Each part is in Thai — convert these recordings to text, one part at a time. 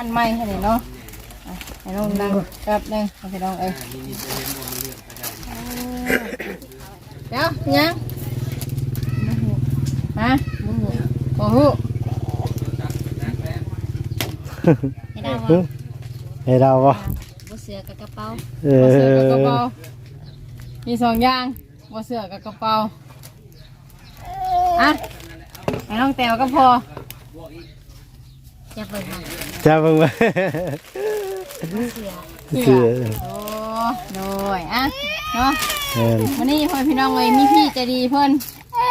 อันใหม่ให้นี่เนาะอะให้น้องนั่งแป๊บหนึงให้พี่น้องเอ้ยเดี๋ยวยังฮะโอ้โหให้ได้ว่าให้เราบ่บ่เสือกับกระเป๋าเอบ่เสือกับกระอเป๋ามีสองอย่างบ่เสือกับกระเป๋าอะให้น้องแตวก็พอ จะเบิ่งมา จะเบิ่งว่าบ่เสือเสือโอ้โดยอะเนาะแม่นวันนี้พ่อพี่น้องเลยมีพี่ใจดีเพิ่น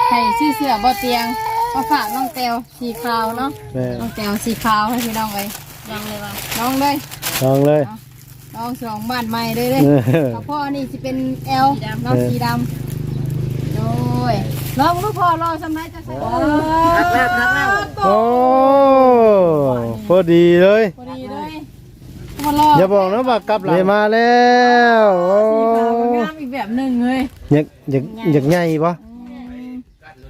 ให้ซื้อเสื้อบ่เตียงมาฝากน้องแตวสีขาวเนาะแม่นน้องแตวสีขาวให้พี่น้องเลยลองเลยว่าน้องเลยลองเลยน้องสองบ้านใหม่เลยเลยเออกับพ่อนี่จะเป็นแอลน้องสีดำโดย ลองดูพ่อลองสำไรจะใส่ทักแล้วทักแล้วโอ้พอดีเลยพอดีเลยมาลองอย่าบอกนะว่ากลับหลังมาแล้วโอ้สีขาวมันงามอีกแบบหนึ่งเลยอยากอยากอยากใหญ่ปะ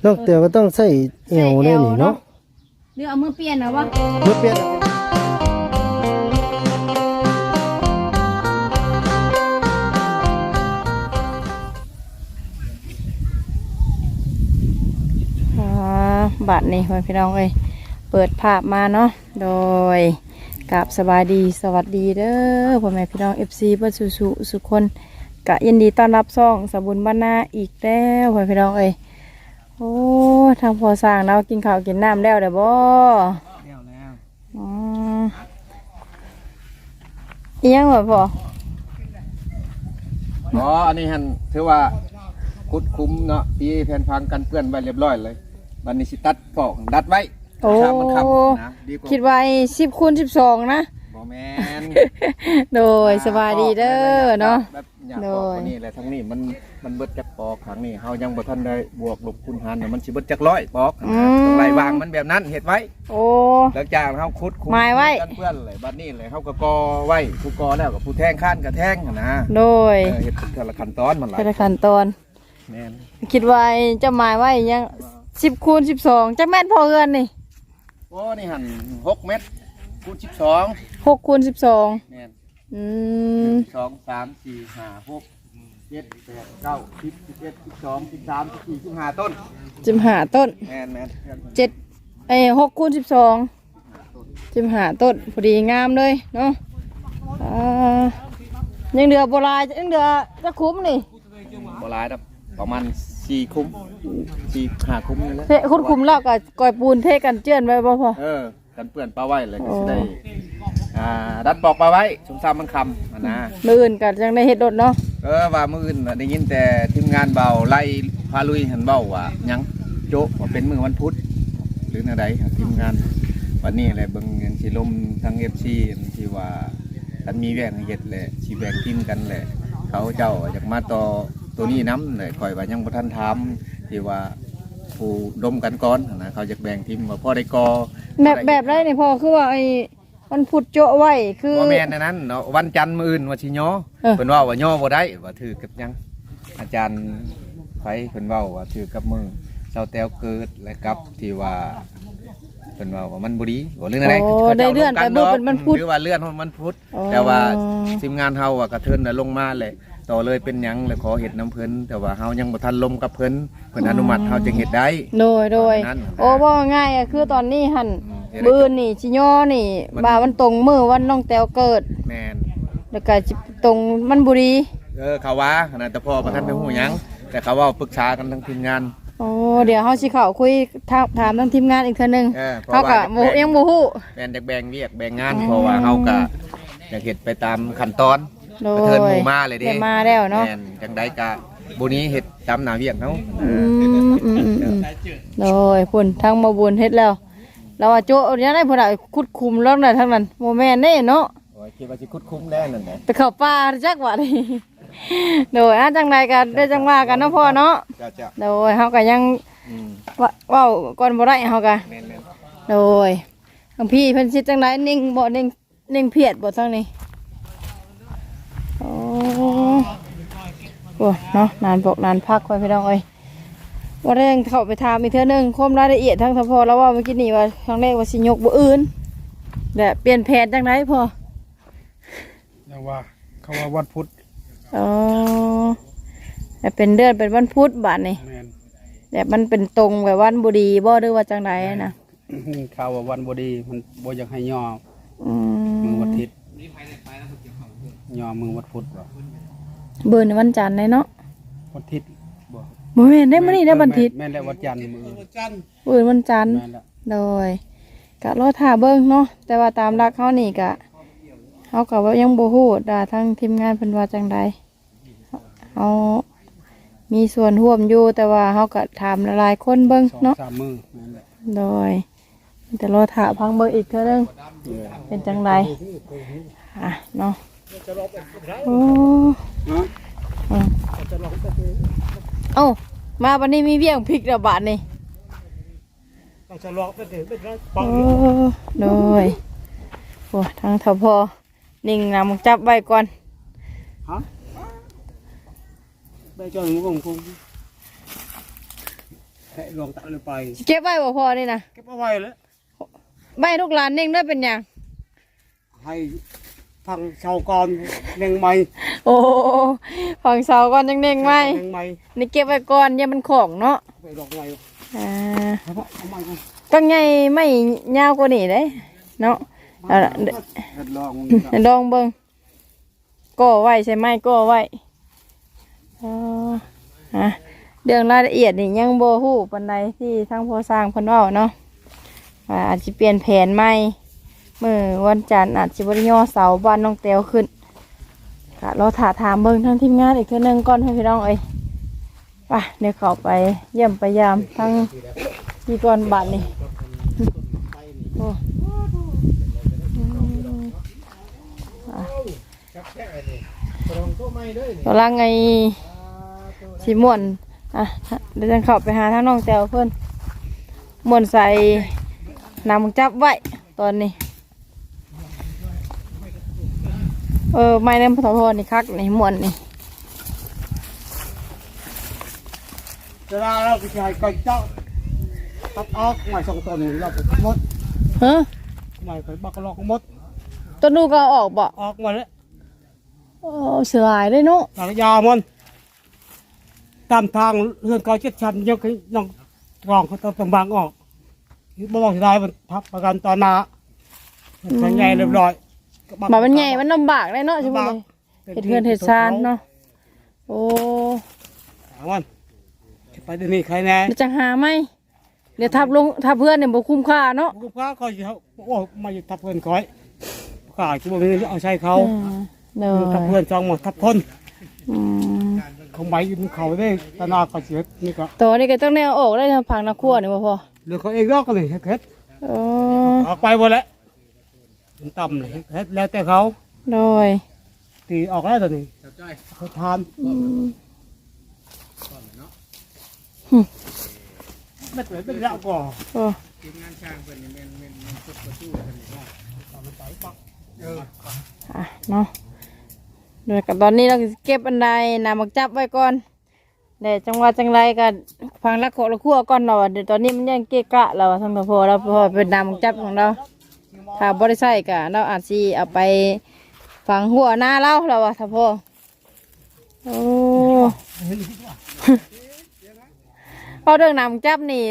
นอกเตียวก็ต้องใส่เอวได้นี่เนาะหรือเอามือเปลี่ยนนะวะเมื่อเปลี่ยน บัตรนี่พ่อพี่น้องเอ้ยเปิดภาพมาเนาะโดยกับสบายดีสวัสดีเด้อพ่อแม่พี่น้อง FC เพื่อนสุสุสุคนกะยินดีต้อนรับซ่องสบุญบ้านนาอีกแล้วพ่อพี่น้องเอ้ยโอ้ทางพอสร้างเรากินข้าวกินน้ำแล้วเด้อบ่แล้วแล้วอ๋ออียังบ่พ่ออ๋ออันนี้ฮันถือว่าคุดคุ้มเนาะตีแผ่นพังกันเปื้อนไว้เรียบร้อยเลย บันนี้สิตัดปอกดัดไว้โอ้ ถ้ามันขับนะดีกว่าคิดไว้สิบคูณสิบสองนะ บ่แมนโดยสบายดีเด้อเนาะ แบบอยากโดปอกยกว่านี้แหละทั้งนี้มันมันเบิดจักปอกครั้งนี้เฮายังบ่ทันได้บวกลบคูณหารเนี่ยมันสิเบิดจักร้อยปอกนะต้องไล่วางมันแบบนั้นเฮ็ดไว้ โอ้ หลังจากเฮาคุดคุ้มหมายไว้ กันเปื้อนเลยบัดนี้เลยเฮาก็กอไว้ผู้กอแล้วก็ผู้แทงข้านก็แทงหั้นนะโดยเออเฮ็ดเป็นแต่ละขั้นตอนมันหลายเป็นขั้นตอน แม่นคิดว่าจะหมายไว้ยัง สิบคูณสิบสองจะแม่นพอเงินนี่โอ้นี่หั่น6เมตรคูณ12หกคูณสิบสองแม่นอืหมนึ่งสองสามสี่ห้าหกเจ็ดแปดเก้าสิบสิบเอ็ดสิบสองสิบสามสิบสี่สิบห้าต้นจิมหาต้นแมนแมนเจ็ดเอ้ยหกคูณสิบสองจิมหาต้นพอดีงามเลยเนาะอ่ายังเดือโบราณยังเดือจะคุ้มนี่บหลายครับประมาณ สี่คุ้มสี่ห้าคุ้มนี่แหละเทคุณคุ้มแล้วก็ก่อยปูนเทกันเจือนไว้บ่พอ เออกันเปื่อนปลาไว้เลยก็โอ้จะได้อ่าดัดปอกปลาไว้สมซ้ำมันคำอันนะ มืออื่นกันยังได้เฮ็ดรถเนาะเออว่ามืออื่นน่ะได้ยินแต่ทีมงานเบาไล่พาลุยหันเบาว่าหยังโจะว่าเป็นมือวันพุธหรืออะไรทีมงานวันนี้อะไรเบิ่งอย่างสิลมทางเอฟซีที่ว่ากันมีแบ่งให้เฮ็ดแหละสิแบ่งทีมกันแหละ เขาเจ้าอยากมาต่อ ตัวนี้น้ำเลยคอยว่ายังบ่ทันทำที่ว่าผู้ดมกันก่อนนะเขาอยากแบ่งทีมว่าพ่อได้กอแบบแบบไรนี่พอคือว่าไอ้มันพุดโจะไว้คือว่าแม่นอันนั้นเนาะวันจันทร์มื้ออื่นว่าสิย่อเออเพิ่นว่าว่าย่อบ่ได้ว่าถือกับหยังอาจารย์ไฟเพิ่นเว้าว่าถือกับมือเจ้าแต้วเกิดและกับที่ว่าเพิ่นว่าว่ามันบ่ดีว่าเรื่องอะไรโอ้ขาได้จ้าเลื่อนไปร่วมมือกัเป็นมันพุธหรือว่าเลื่อนมันพุธอ๋อแต่ว่าทีมงานเฮาอะกระเทินน่ะลงมาเลย ต่อเลยเป็นหยังเลยขอเฮ็ดน้ำเพิ่นแต่ว่าเฮายังบ่ทันลมกับเพิ่นเพิ่นอนุมัติเฮาจึงเฮ็ดได้ โดยโดยนั่นน่ะโอ้ว่าง่ายอะคือตอนนี้หันอืมเฮ็ดได้ บืนนี่ชิโยอนี่มันบ่ามันตรงมือวันน้องแตวเกิด แม่นแล้วก็จิตรงมันบุรีเออเขาว่าขนาดแต่พ่อบ่ทันได้ฮู้หยังแต่เขาเว้าปรึกษากันทั้งทีมงาน โอ้เดี๋ยวเฮาสิเข้าคุยถามถามทางทีมงานอีกเทื่อนึงเออเพเฮาราะว่า ก็บ่ยังบ่ฮู้ แม่นอยากแบ่งเวียกแบ่งงานอืมเพราะว่าเฮาก็อยากเฮ็ดไปตามขั้นตอน โดกระเทินหยมู่มาเลยเด้ได้มาแล้วเนาะ แม่นจังไดก็บุนี้เฮ็ดตามหน้าเวียกเฮาอืมอืมอืมอืมโดยพุ่นทางมาบุญเฮ็ดแล้ว แล้วว่าโจะยังได้พุ่นน่ะคุดคุมแล้วน่ะทั้งนั้นบ่แม่นเด้เนาะ โอ้ยคิดว่าสิคุดคุ้มแล้วนั่นแหละไปเข้าป่าจักว่านี่โดยอาจังใดกันได้จังว่ากันเนาะพ่อเนาะ จ้าจ้าโดยเฮาก็ยังอืมว่าเว้าก่อนบ่ได้เฮาก็แม่นแม่นโดยทางพี่เพิ่นสิจังไดนิ่งบ่นิ่งนิ่งเพียดบ่ทางนี้โอ้ โอ้เนาะนานบอกนานพักไว้พี่น้องเอ้ยว่าแรงเข้าไปถามอีกเทื่อหนึงความรายละเอียดทางสพแล้วว่าเมื่อกี้นี่ว่าครั้งแรกว่าสิยกบ่อื่นแบบเปลี่ยนแผนจังไดพออย่างว่าเขาว่าวันพุธอ๋อแต่เป็นเดือนเป็นวันพุธบาดนี่แมนแบบมันเป็นตรงแบบวันบุรีบ่หรือว่าจังไดนะข่าวว่าวันบดีมันบ่อยากให้ย่ออืมือมวันอาทิตย์ย่อมือวันพุธบ่ เบิ่นวันจันทร์เลยเนาะวันอาทิตย์บ่บ่แม่นได้มื้อนี้ได้วันอาทิตย์แม่นแล้ววันจันทร์มือเบิ่นวันจันทร์แม่นแล้วโดยกะรอท่าเบิ่งเนาะแต่ว่าตามหลักเฮานี่กะเฮาก็ว่ายังบ่ฮู้ดาทั้งทีมงานเพิ่นว่าจังใดเฮามีส่วนร่วมอยู่แต่ว่าเฮาก็ถามหลายๆคนเบิ่งสองเนาะสามมือแม่นแล้วโดยแต่รอถ่าพังเบอร์อีกเท่านึงเออเป็นจังไรอะเนาะ โอ้เนาะอืมเอ้ามาวันนี้มีเบี้ยงพริกระบาดนี่ต้องจะลอกไปถึงไปได้โอ้โดยโอ้ทางทพอนิ่งนำจับไว้ก่อนฮะไปจอยงงคงแค่ลองตัดเลยไปสิเก็บไว้บ่พอนี่นะเก็บเอาไว้แล้วใบลูกหลานนิ่งด้วยเป็นหยังให้ ฟังชาวกรเน่งใหม่โอ้ฝั่งเสาก่อนยังเน่งไว้เน่งใหม่นี่เก็บไว้ก่อนอย่ามันของเนาะไปดอกใหม่อ่าเอาไว้เอาใหม่ก่อนต้องใหญ่ไม่ยาวกว่านี้เด้เนาะเอาล่ะเดทดลองเดี๋ยวลองเบิ่งก็ไว้ใช่ไหมก็ไว้อ๋อฮะเรื่องรายละเอียดนี่ยังโบฮู้ปันใดที่ทั้งพอสร้างเพิ่นเว้าเนาะว่าอาจจะเปลี่ยนแผนใหม่ มื่อวันจันทร์อาจจะบริยอเสาบ้านน้องเตียวขึ้นก็รอถาถามเบิ่งทั้งทีมงานอีกเทื่อนึงก่อนให้พี่น้องเอ้ยไปเดี๋ยวเข้าไปเยี่ยมไปยามทั้งที่ก่อนบัดนี่โอ้กำลังไงสีม่วนอะเดี๋ยวจะเข้าไปหาทางน้องแตวเพื่อนม่วนใส่นำจับไว้ตอนนี้ เออ ไม่เล่นพอพอนี่คักนี่ม่วนนี่เวลาเราไปใช้ก่อยเจ้าตัดออกใหม่สองตัวนี่เราไปมดเฮ้อใหม่ไปบักลอกมดต้นดูก็เอาออกบ่ออกมาแล้วโอ้เสียหายเลยเนาะสารยามันตามทางเรื่องก้อยเจ็ดชั้นยังก็ยังรองเขาต้องบางออกบ่บอกสิได้มันพับประกันตอนหนามันแข็งใหญ่เรียบร้อยแบบมันใหญ่มันลำบากเลยเนาะใช่ไหมเลยเห็ดเพื่อนเห็ดซานเนาะโอ้เอามันไปเดี๋ยวนี้ใครแน่เดี๋ยวจะหาไหมเดี๋ยวทับลงทับเพื่อนเนี่ยบ่คุ้มค่าเนาะลูกค้าคอยเขาโอ้มาอยู่ทับเพื่อนคอยขายที่บ่มีเอาใช้เขาอืมเนทับอะเพื่อนจองหมดทับคนอืมเขาใบอยู่บนเขาได้ตนาเขาเสียนี่ก็ตัวนี้ก็ต้องแนวออกได้ทางผังนักขัวนี่บ่พอเหลือเขาเองรอกกันเลยเฮ็ดโอ้ออกไปหมดแล้ว มันต่ำเลยเฮ็ดแล้วแต่เขาโดยตีออกแล้วตอนนี้เขาทานอืมไม่เปิดเป็นแล้วก่อโอ้อะเนาะเดี๋ยวกับตอนนี้เราก็เก็บอันใดนำมาจับไว้ก่อนเดี๋ยวจังหวะจังไรก็ฟังละโคละคั่วก่อนเราะเดี๋ยวตอนนี้มันยังเกะกะเราทั้งตัวพอเราพอเป็นนำมาจับของเรา ถ้าบริใส่กะเราอาจสิเอาไปฝังหัวหน้าเราเราอะถ้าพ่อโอ้พอเรื่องนำจับนี่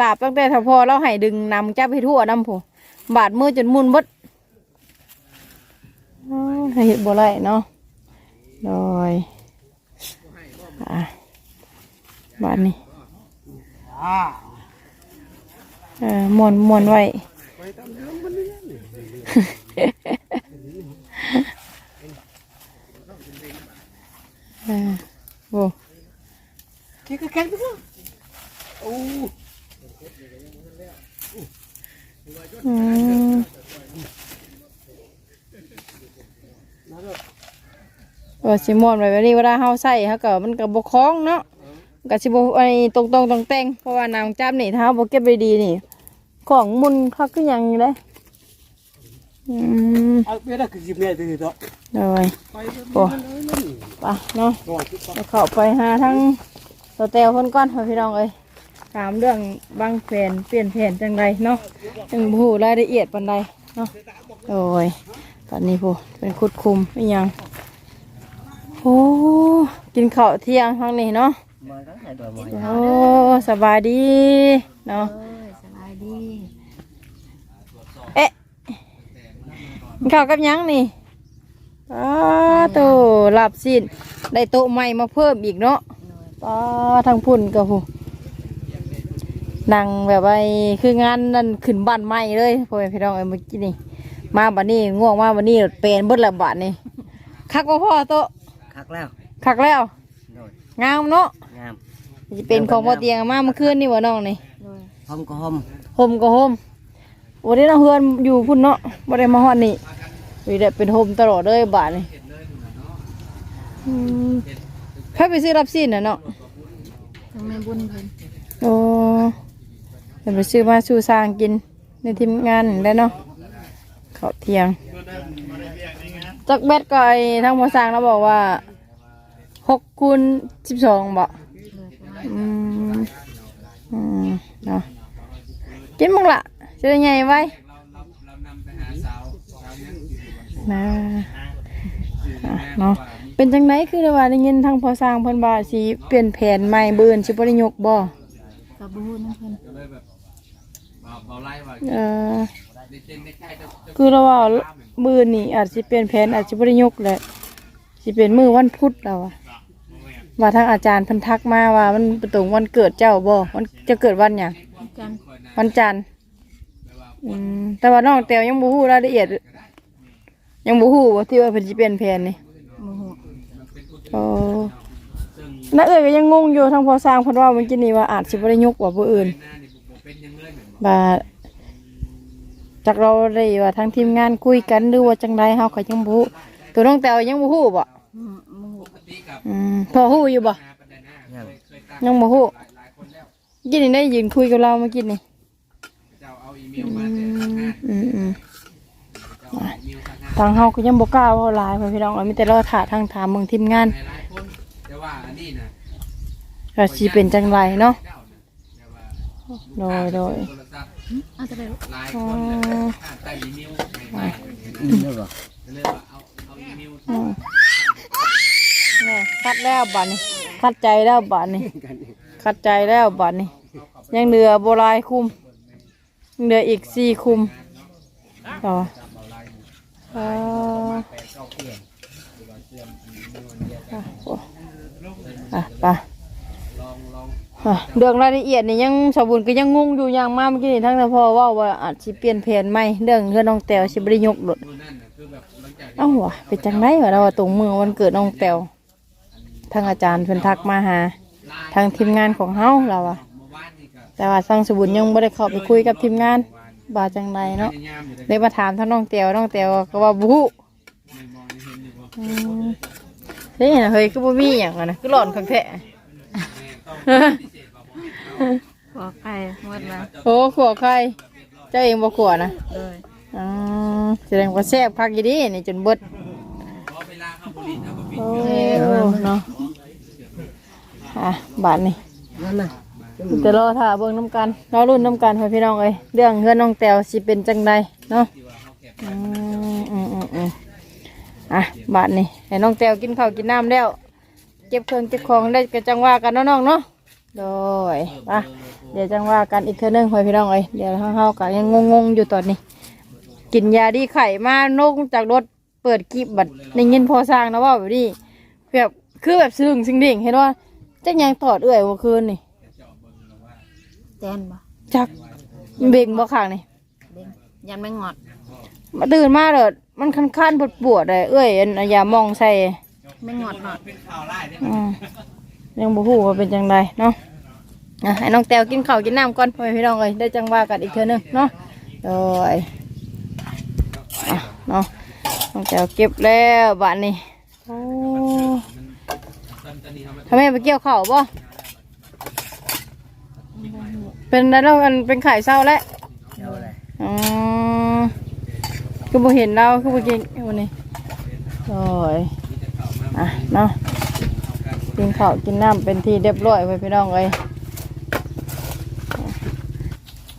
ดาบตั้งแต่ถ้าพ่อเราให้ดึงนำจับให้ทั่วน้ำผู้บาดมือจนมุนเบดโอ้ยให้เห็ดบัไรเนาะโดยอะบาดนี้อ่าเออมวนมวนไว้เออ โอ้แข็งแข็งไปก่อนโอ้อืมเออสิมวนไว้แบบนี้เวลาเฮาใส่เฮาก็มันก็บ่คล้องเนาะก็สิบ่ไอ้ตรงๆตรงแต่งเพราะว่านางจับนี่ถ้าเฮาบ่เก็บไว้ดีนี่ ของมุนคักคือหยังนี่เลยอืมเอาเบี้ยได้คือสิบเมตรทีเดียวเลยไปโอ้ไปเนาะก่อนที่จะเข้าไปหาทั้งตัวเตลเพิ่นก่อนให้พี่น้องเอ้ยถามเรื่องบางแผนเปลี่ยนแผนจังไดเนาะจังบ่ฮู้รายละเอียดปานใดเนาะโอ้ยตอนนี้พูเป็นคุดคุมไม่ยังโอ้กินข้าวเที่ยงทางนี้เนาะโอ้สบายดีเนาะเอ้ยสบาย ดีเอ๊ะกินข้าวกับหยังนี่อ้าโตหลับสิ้นได้โต๊ะใหม่มาเพิ่มอีกเนาะป้าทางพุ่นกับผู้นั่งแบบไอ้คืองานนั่นขึ้นบ้านใหม่เลยพ่อแม่พี่น้องเอ้ยเมื่อกี้นี่มาบัดนี้ง่วงมาบัดนี้เป็นเบิดละบาทนี่คักว่าพ่อโต๊ะคักแล้วคักแล้วโดยงามเนาะงามจะเป็นของพ่อเตียงมาเมื่อคืนนี่วะน้องนี่โดยหอมก็หอม โฮมก็โฮมวันนี้เราเฮือนอยู่พุ่นเนาะบ่ได้มาฮอดนี่วีได้เป็นโฮมตลอดเลยบาทนี่อืมใครไปซื้อรับซีนน่ะเนาะทางแม่บุญเพิ่นโอ้เป็นไปซื้อมาสู่สร้างกินในทีมงานได้เนาะเขาวเที่ยงจักแบตก็ไอ้ทางหมอสร้างเราบอกว่าหกคูณสิบสองบ่เลยประมาณอืมอืมเนาะ กินมึงละจะได้ไงไว้นะอะเนาะเป็นจังไดคือว่าได้ยินทางพอสร้างเพิ่นว่าสิเปลี่ยนแผนใหม่เบิ่นสิบ่ได้ยกบ่กับบูนเพิ่นเออคือเราว่ามื้อนี้อาจสิเปลี่ยนแผนอาจสิบ่ได้ยกแหละสิเป็นมื้อวันพุธแล้วอะ ว่าทางอาจารย์เพิ่นทักมาว่ามันเป็นตรงวันเกิดเจ้าบ่มันจะเกิดวันหยังจันทร์วันจันทร์อืมแต่ว่าน้องแตวยังบ่ฮู้รายละเอียด ยังบ่ฮู้ว่าที่ว่าเพิ่นสิเปลี่ยนแผนนี่โมโหโอ้น้าเอ้ยก็ยังงงอยู่ทางพอสร้างเพิ่นว่าเมื่อกี้นี้ว่าอาจสิบ่ได้ยกว่าผู้อื่นบาดจากเราได้ว่าทางทีมงานคุยกันหรือว่าจังไดเฮาก็ยังบ่ฮู้ตัวน้องแตวยังบ่ฮู้บ่อืมโมโห อืมพอฮู้อยู่บ่ยังบ่ฮู้กินนี่ได้ยืนคุยกับเราเมื่อกี้นี่อืมอืมทางเฮาก็ยังบ่กล้าเว้าหลายเพิ่นพี่น้องเอามีแต่รอถ่าทางถามเมืองทีมงานแต่ว่าอันนี้นะก็สิเป็นจังไรเนาะโดยโดย นี่คัดแล้วบัดนี้คัดใจแล้วบัดนี้คัดใจแล้วบัดนี้ ยังเหลือโบรายคุมเหลืออีกสี่คุมต่ออ่าอะโอ้อะไปเรื่องรายละเอียดนี่ยังสบูรณ์ก็ยังงงอยู่อย่างมากเมื่อกี้นี่ทั้งแต่พ่อว่าว่าอาจสิเปลี่ยนแผนใหมเรื่องเรื่องน้องแตวสิบริยกหลดเอ้าวะเป็นจังไรวะเราว่าตรงมือวันเกิดน้องแตว ทางอาจารย์เพิ่นทักมาหา ทางทีมงานของเฮาเราอะแต่ว่าสังสบุญยังไม่ได้เข้าไปคุยกับทีมงานบาจังไรเนาะเลยมาถามท่านน้องเตียวน้องเตียวก็ว่าบุอืมเฮ้ยน่ะเฮ้ยก็บ่มีอย่างอะนะคือหลอนคักแท้ขอไก่หมดแล้วโอ้ขัวใครเจ้าเองบ่ขัวนะเลยอ๋อแสดงว่าแซ่บคักอยู่ดีนี่จนเบิด โอ้เนาะอะบาทนี่นั่นน่ะจะรอถ่าเบิ่งน้ำกันรอรุ่นน้ำกันให้พี่น้องเอ้ยเรื่องเฮือนน้องแตวสิเป็นจังใดเนาะอืมอืมอืมอืมอะบาทนี่ให้น้องแตวกินข้าวกินน้ำแล้วเก็บเครื่องเก็บของได้ก็จังว่ากันเนาะน้องเนาะโดยไปเดี๋ยวจังว่ากันอีกเทื่อนึงให้พี่น้องเอ้ยเดี๋ยวเฮาๆก็ยังงงๆอยู่ตอนนี้ กินยาดีไข่มาลงจากรถ เปิดกีบบัดในยินพอสร้างนะว่าแบบนี้แบบคือแบบซึ้งสิ่งดิ่งเห็นว่าจักยังตอดเอื่อยเมื่อคืนนี่แตนบ่จักเบ่งบ่ข้างนี่เด้งยันไม่งอดมาตื่นมาเลยมันคันคันปวดปวดเลยเอ้ยอันอันยามองใส่ไม่งอดหนอดอืมยังบ่ฮู้ว่าเป็นจังไดเนาะอะให้น้องแต้วกินข้าวกินน้ำก่อนพ่อแม่พี่น้องเอ้ยได้จังว่ากันอีกเทื่อนึงเนาะโดยอะเนาะ น้องแต้วเก็บแล้วบาดนี้โอ้ทำไมไปเกี่ยวข้าวบ่เป็นแล้วอันเป็นไข่เศร้าแล้วเอาอะไรอ๋อคือบ่เห็นเราคือบ่กินวันนี้โอ้ยอะเนาะกินข้าวกินน้ำเป็นที่เรียบร้อยไปพี่น้องเอ้ย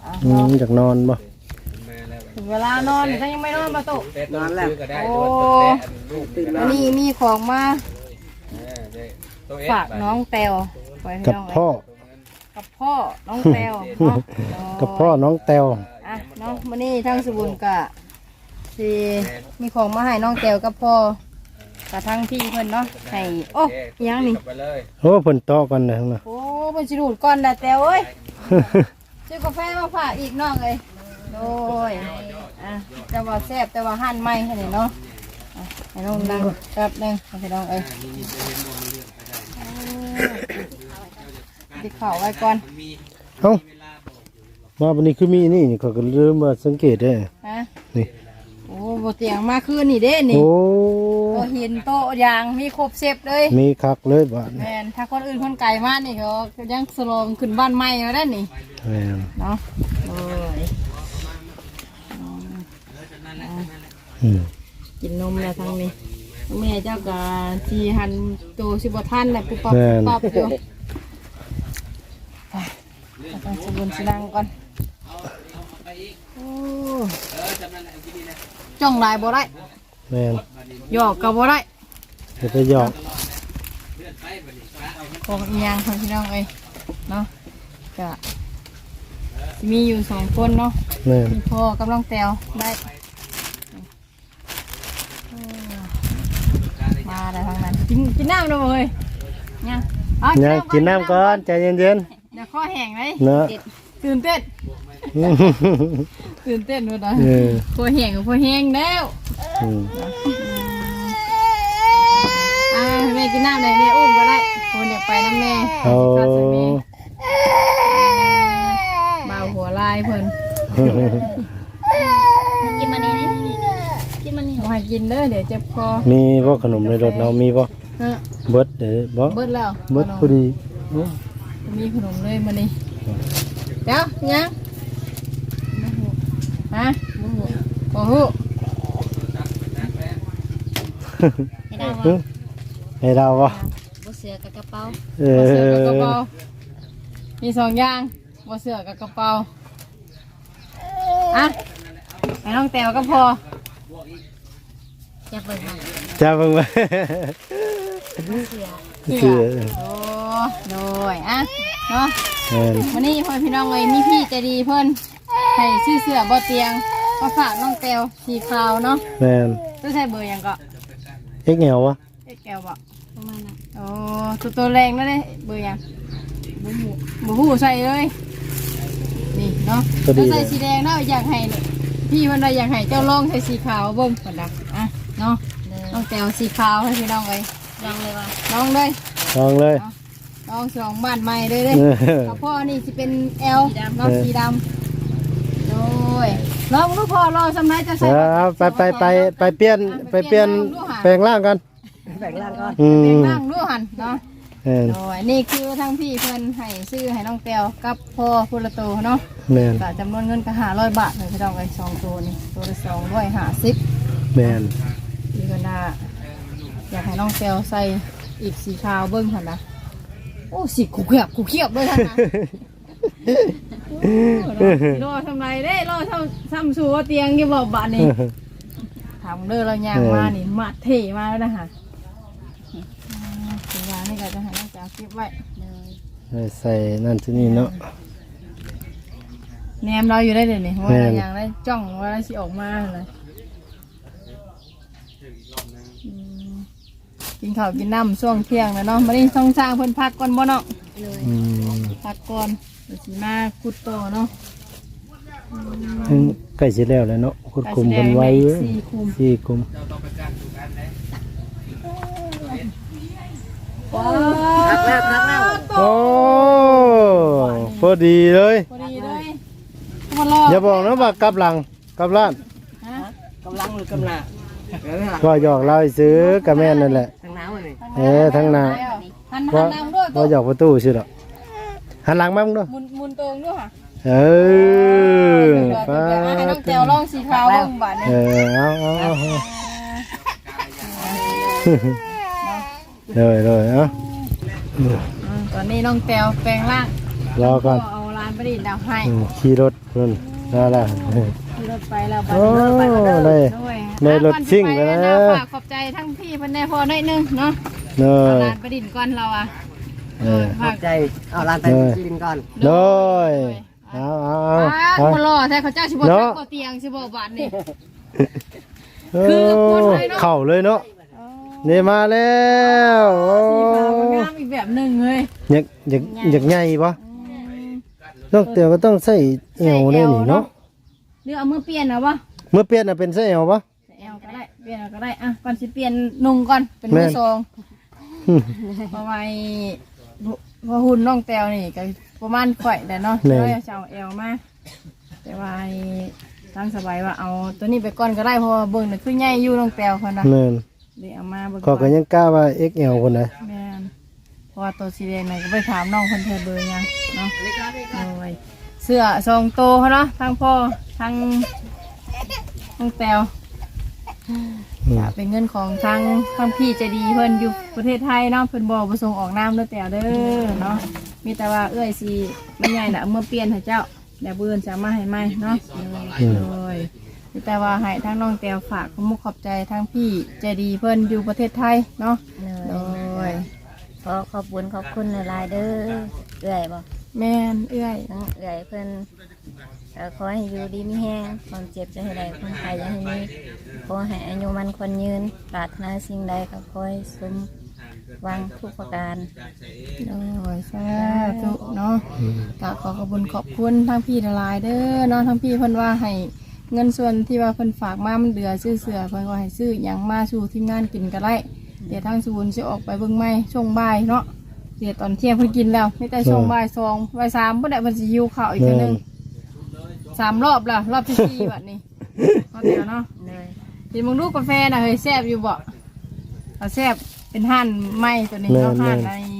อะอืเนาะมจากนอนบ่ส เวลานอนนี่ถ้ายังไม่นอนประตูนอนแล้วโอ้อันนี้มีของมาฝากน้องแตวไว้ให้กับน้องเลยพ่อ กับพ่อน้องแตวเนาะกับพ่อน้องแตวอะเนาะมื้อนี้ทางสบุญกะสิมีของมาให้น้องแตวกับพ่อกะทั้งพี่เพิ่นเนาะให้โอ้อิหยังนี่โอ้เพิ่นต่อกันนะข้างหน้าโอ้เพิ่นสิดูดก่อนนะแตวเอ้ยซื้อกาแฟมาฝากอีกน้องเอ้ย โดยอะแต่ว่าแซ่บแต่ว่าหั่นใหม่แค่นี้เนาะอะให้น้องนั่งแป๊บหนึงให้พี่น้องเอ้ยติดข้าวไว้ก่อนเอ้ามาวันนี้คือมีนี่นี่ก็ก็เริ่มมาสังเกตได้ฮะนี่โอ้บ่เตียงมาคืนนี่เด้นี่โอ้โอ้หินโต๊ะยางมีครบเซฟเลยมีคักเลยบ้านแมนถ้าคนอื่นคนไกลมานี่เขาก็ยังสโลมขึ้นบ้านใหม่แล้วได้นี่ แม่น เนาะโอ้ย อืมกินนมแล้วทางนี้แม่เจ้าก็ทีหันโตสิบท่านแหละปุ๊บปั๊บแม่นปั๊บอยู่ไปเอาต้องสบุนสินังก่อนโอ้จ้องลายบ่ได้แม่นหยอกก็บ่ได้จะไปหยอกของอีหยังของพี่น้องเอ้ยเนาะก็สิมีอยู่สองคนเนาะแม่นมีพ่อกำลังแตวได้มาได้ทางนั้น กินกินน้ำเลยเว้ยยังเอายังกินน้ำก่อนใจเย็นเดี๋ยวข้อแห้งเลยๆเนาะตื่นเต้นตื่นเต้นเลยนะเออข้อแห้งกับข้อแห้งแล้วอืมอ่าให้แม่กินน้ำเลยแม่อุ้มก็ได้คนเดี๋ยวไปน้ำแม่เอาข้าวสวยแม่เบาหัวลายเพิ่นกินมานี่นี่กินมานี่ เอาให้กิน เด้อเดี๋ยวเจ็บคอมีบ่ขนมในรถเรามีบ่เออเบิดเด้อบ่เบิดแล้วเบิดพอดีโอ้มีขนมเลยมานี่เดี๋ยวยังฮะโอ้โหให้ได้ว่าเอ้ยให้เราบ่บ่เสือกับกระเป๋าเอบ่เสือกับกระอเป๋ามีสองอย่างบ่เสือกับกระเป๋าอะให้น้องแตวก็พอ จะเบิ่งมาจะเบิ่งไว้เสือเสือโอ้โดยอะเนาะแม่นวันนี้พ่อพี่น้องเลยมีพี่ใจดีเพิ่นให้ซื้อเสื้อบ่เตียงมาฝากน้องแตวสีขาวเนาะแม่นต้องใช้เบอร์หยังก็เอ็กแนววะเอ๊ะแก้วบ่ประมาณนั้นโอ้ตัวตัวแรงนั่นเลยเบอร์หยังบ่ฮู้บ่ฮู้ใส่เลยนี่เนาะพอดีแล้วใส่เลยสีแดงเนาะอยากให้นี่พี่เพิ่นว่าอยากให้เจ้าลองใส่สีขาวเบิ่งเพิ่นน่ะอะ เนาะเลยน้องแตวสีขาวให้พี่น้องเอ้ยลองเลยว่าลองเลยลองเลยลองสองบ้านใหม่เลยเด้เออกับพ่อนี่สิเป็นแอลน้องสีดำโดยลองดูพ่อรอสำไรจะใส่เออไปไปไปไปเปลี่ยนไปเปลี่ยนแปลงร่างกันแบ่งร่างก่อนอืเป็นมบ้างดูหันเนาะแม่นโดยนี่คือทั้งพี่เพิ่นให้ซื้อให้น้องแตวกับพ่อพุละโตเนาะแม่นก็จำนวนเงินก็หาร้อยบาทเลยพี่น้องไอ้สองตัวนี่ตัวละสองร้อยห้าสิบแม่น อีกก็น่าอยากให้น้องแตวใส่อีกสีขาวเบิ้งหันนะโอ้สีขู่เขียบขู่เขียบด้วยท่านนะโอ้รอทำไรเด้รอซ้ำซ้ำสูว่าเตียงอยี่บอกบาทนี่ถามเด้อเรายางมานี่มาเทมาแล้วนะฮะสัญญานี่ก็จะให้น้องแตวเก็บไว้เลยใส่นั่นที่นี่เนาะแนมเราอยู่ได้เดี๋ยวนี้ว่าแม่นเราอย่างไรจ้องว่าเราสิออกมาเลยอืม กินข้าวกินน้ำช่วงเที่ยงแล้วเนาะมาได้ต้องสร้างเพิ่นพักก่อนบ่เนาะเลยอืมพักก่อนเดี๋ยวสิมากุดโตอเนาะถึงใกล้สิแล้วแล้วเนาะคุดคุมเพิ่นไว้ก็เว้สิยได้สี่คุมสี่คุมรักแล้วรักแล้วโอ้พอดีเลยพอดีเลยมารออย่าบอกนะว่ากลับหลังกลับร้านฮะกำลังหรือกำลังเดี๋ยวนี้ล่ะก็หยอกเราให้ซื้อกับแม่นั่นแหละทางน้ำ เลยเออทั้งหน้าหันว่าหันหลังด้วยว่าหยอกประตูสิหรอกหันหลังมามึงด้วยหมุนหมุนตรงด้วยค่ะเออเดี๋ยวป้าเดี๋ยวให้น้องแตวลองสีขาวเบิ่งบาดเอนี้อเอาเอาเอาเอาเลยเลยเอาอืมตอนนี้น้องแตวแปลงร่างรอก่อนเอาร้านประดิษฐ์ดาวให้อืมขี่รถเพิ่นได้แล้วคือรถไปแล้วบัดโอ้นี้รถไปก็เดินได้ด้วยได้รถซิ่งไปแล้แล้วฝากขอบ ใจทั้งพี่เพันแน่พอหน่อยหนึงเนาะเนเอายลานประดิษฐ์ก่อนเราอะเออขอบใจเอาลานไปกินก่อนเนยเอาเอาเอาอ้าเอาคนรอแท้เขาเจ้าชิบะเนาะ ทักบ่เตียงชิบะบาทนี่ เอคืออคนเลยเนาะเข้าเลยเนาะนี่มาแล้วโอ้สีขาวมันงามอีกแบบหนึ่งเลยอยากอยากอยากใหญ่ปะนอกเตียวก็ต้องใส่เอวได้นี่เนาะ หรือเอามือเปลี่ยนเอาปะเมื่อเปลี่ยนน่ะเป็นใส่เอวปะใส่ เอวก็ได้เปลี่ยนเอาก็ได้อะก่อนสิเปลี่ยนนุ่งก่อนเป็นมือแม่นซองเพราะว่าไอ้พอหุ่นน้องแตวนี่ก็ประมาณข่อยแต่เนาะเลยจะเอาเอวมาแต่ว่าไอ้ตั้งสบายว่าเอาตัวนี้ไปก่อนก็ได้เพราะว่าเบิ่งน่ะคือใหญ่อยู่น้องแตวคนนะแม่นเดี๋ยวเอามาเบิ่งก็ก็ยังกล้าว่า XL คนไหนแม่นเพราะว่าตัวสีแดงนี่ก็ไปถามน้องคนเธอเบอร์ยังเนาะโอ้ยเสื้อสองโตวเขาเนาะทั้งพ่อทั้งน้องแตวอืม จะเป็นเงินของทางทางพี่ใจดีเพิ่นอยู่ประเทศไทยเนาะเพิ่นบอกประสงค์ออกน้ำเด้อแต่เด้อเนาะมีแต่ว่าเอ้อยสิไม่ใหญ่น่ะเอามื่อเปลี่ยนให้เจ้าเดี๋ยวเบื่อนจะเอามาให้ไหมเนาะอืม โดยมีแต่ว่าให้ทั้งน้องแตวฝากขอมุกขอบใจทั้งพี่ใจดีเพิ่นอยู่ประเทศไทยเนาะเลโดยยขอขอบคุณขอบคุณหลายๆเด้อเอื่อยบ่แม่นเอื้อยทั้งเอื่อยเพิ่น เอ่อขอให้อยู่ดีมีแห้งความเจ็บจะให้ได้ความตายจะให้มีขอให้อายุมันคนยืนปรารถนาสิ่งใดก็ขอให้สมหวังทุกประการโดยสาธุเนาะก็ขอขอบคุณขอบคุณทั้งพี่ละลายเด้อเนาะทั้งพี่เพิ่นว่าให้เงินส่วนที่ว่าเพิ่นฝากมามันเหลือซื้อเสือเพิ่นก็ให้ซื้อหยังมาสู่ทีมงานกินก็ได้เดี๋ยวทางศูนย์สิออกไปเบิ่งไม้ช่วงบ่ายเนาะเดี๋ยวตอนเที่ยงเพิ่นกินแล้วไม่แต่ช่วงบ่ายสองบ่ายสามเพิ่นได้เพิ่นสิหิวข้าวอีกเทื่อนึง สามรอบละรอบที่สี่บัดนี้เอาเดี๋ยวเนาะเลยกินมึงลูกกาแฟน่ะเฮ้ยแซ่บอยู่บ่เอาแซ่บเป็นห่านไม้ตัวนี้เนาะแม่นๆห่านใน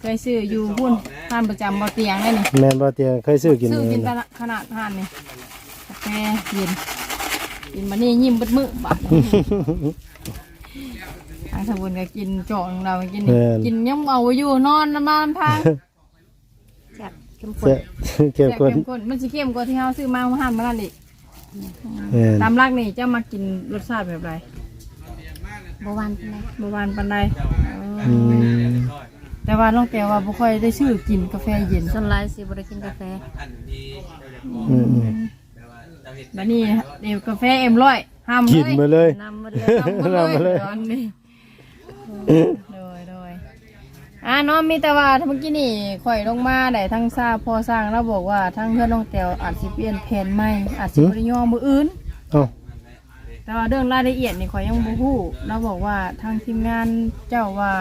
เคยซื้ออยู่พุ่นห่านประจำบ่เตียงได้นี่แม่นบ่เตียงเคยซื้อกินซื้อเลกิยนนะตะขนาดห่านนี่กาแฟเย็นกินมานี่ยิ้มเบิดมือบาดทางสมุนก็กินโจ่องเรากินนี่แม่น กินยังเอาอยู่นอนนานๆทางแซ่บ เข้มข้เสีนยเก็บแซ่บคน เข้มข้นมันสิเข้มกว่าที่เฮาซื้อมาห่านมานั่นอีกแม่น ตามรักนี่เจ้ามากินรสชาติแบบไรบ่หวานปานใดเมื่อวานปันใดอืมแต่ว่าน้องแก้วว่าบ่ค่อยได้ชื่อกินกาแฟเย็นส่วนหลายสิบ่ได้กินกาแฟอืมอืมบัดนี้เดี๋ยวกาแฟเอ็มร้อยห้ามกินมาเลย นำหมดเลยห้ามหมดห้ามหมดเลเลยยตอนนี้โดยโดย อ่าน้องมีแต่ว่าเมื่อกี้นี่ข่อยลงมาได้ทั้งทราบพอสร้างแล้วบอกว่าทั้งเพื่อนน้องแต้วอาจสิเปลี่ยนแผนใหม่อาจสิบ่ได้ยอมมืออื่น เอ้าแต่ว่าเรื่องรายละเอียดนี่ข่อยยังบ่ฮู้เราบอกว่าทางทีมงานเจ้าว่า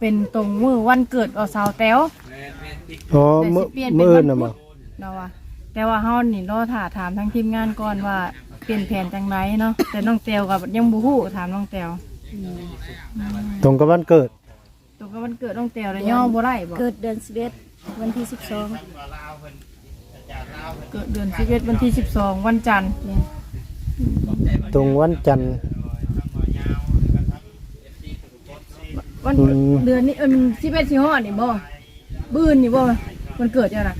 เป็นตรงมือวันเกิดเอาสาวแต้วอ๋อแต่มื้อสิเปลี่ยนเป็มื้นอวัอื่นนน่ะพุบ่ธเราอะแต่ว่าเฮานี่รอถาถามทั้งทีมงานก่อนว่าเปลี่ยนแผนจังไรเนาะแต่น้องเตียวกับยังบูฮู้ถามน้องเตียว ตรงกับวันเกิดตัวก็วันเกิดน้องเตียวเลยย่อบ่ได้บ่เกิดเดือน11วันที่12เกิดเดือนสิบเอ็ดวันที่สิบสองวันจันทร์เนี่ยตรงวันจันทร์ วันอืม เดือนนี้เอิ้นสิบเอ็ดสิฮอดนี่บ่บื้นนี่บ่มันเกิดจังได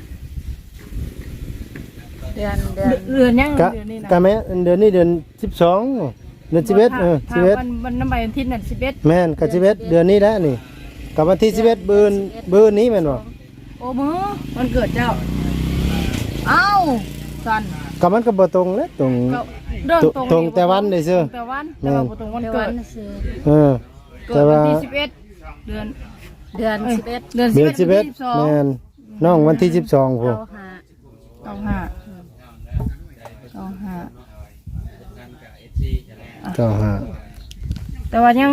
เดือนเดือนเดือนยังกะเดือนนี้นะกะแม่เดือนนี้เดือน12 เดือน11เออถ้าวันวันน้ำใบอาทิตย์น่ะสิบเอ็ด11แม่นกะ11เดือนนี้แหละนี่กับวันที่11บื้นบื้นนี้แม่นบ่โอ้มือวันเกิดเจ้าเอ้าสันกับมันก็บ่ตรงเด้ตรงก็เรื่องตรงตรงแต่วันเด้อเชื่อตรงแต่วันแต่ว่าบ่ตรงวันเดือเกินดซื้อเออเกิแต่ดวันว่าที่สิบเอ็ดเดือนเดือนเอ้ย11เดือนเดือนสิบเอ็ด11แม่นน้องวันที่12พุ่นเอาหาเก้าห้า เก้าห้าก็หาแต่ว่ายัง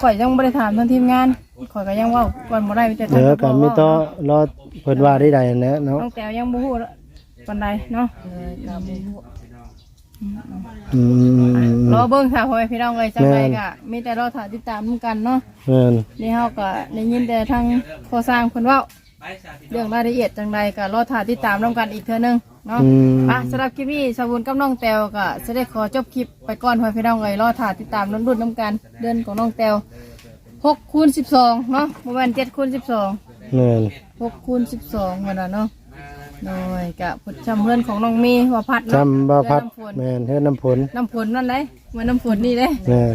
ข่อยยังไม่ได้ถามทางทีมงานข่อยก็ยังเว่าก่อนบ่ได้มีแต่เดี๋ยวก็มีต่อรอเพิ่นว่าได้ใดนั่นแหละเนาะน้องแต้วยังบ่ฮู้ปานใดเนาะเออก็บ่ฮู้อืมรอเบิ่งค่ะพ่อแม่พี่น้องเอ้ยจังไดแม่นก็มีแต่รอถ่ายติดตามนำกันเนาะแม่นนี่เฮาก็ได้ยินแต่ทางพอสร้างเพิ่นเว้าเรื่องรายละเอียดจังใดก็รอถ่ายติดตามนำกันอีกเทื่อนึง เนาะอืม อะสำหรับคลิปนี้สาวุนกับน้องแตวก็จะได้ขอจบคลิปไปก่อนพ่อพี่น้องเลยรอถ่ายติดตามน้ำรุ่นน้ำกันเดือนของน้องแตวหกคูณสิบสองเนาะประมาณเจ็ดคูณสิบสอง แม่น หกคูณสิบสองวันน่ะเนาะโดยกับพุทธจำเพื่อนของน้องมีว่าพัดเนาะจำบ่พัดเรือน้ำฝนแม่นเฮ็ดน้ำฝนน้ำฝนนั่นเลยเหมือนน้ำฝนนี่เลยแม่น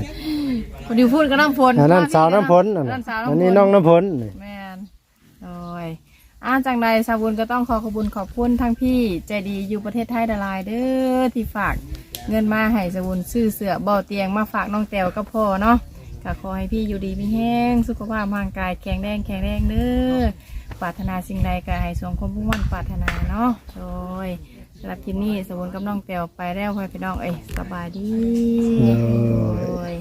พอดีพูดกับน้ำฝนอันนั้นสาวน้ำฝนอันนั่นั้นนสาวอันน้ำฝนี้นน้องน้ำฝนนี่แม่นโดย อ่าจังใดสาวบุญก็ต้องขอขอบคุญขอบคุณทั้งพี่ใจดีอยู่ประเทศไทยดารายเด้อที่ฝากเงินมาให้สาวบุญซื้อเสือบ่อเตียงมาฝากน้องแต้วก็พอเนาะก็ขอให้พี่อยู่ดีมีแห้ง สุขภาพร่างกายแข็งแรงแข็งแรงเด้อปรารถนาสิ่งใดก็ให้สมความมุ่งมั่นปรารถนาเนาะโดยสำหรับที่นี่สาวบุญกับน้องแต้วไปแล้วพ่อพี่น้องเอ้ยสบายดีโดย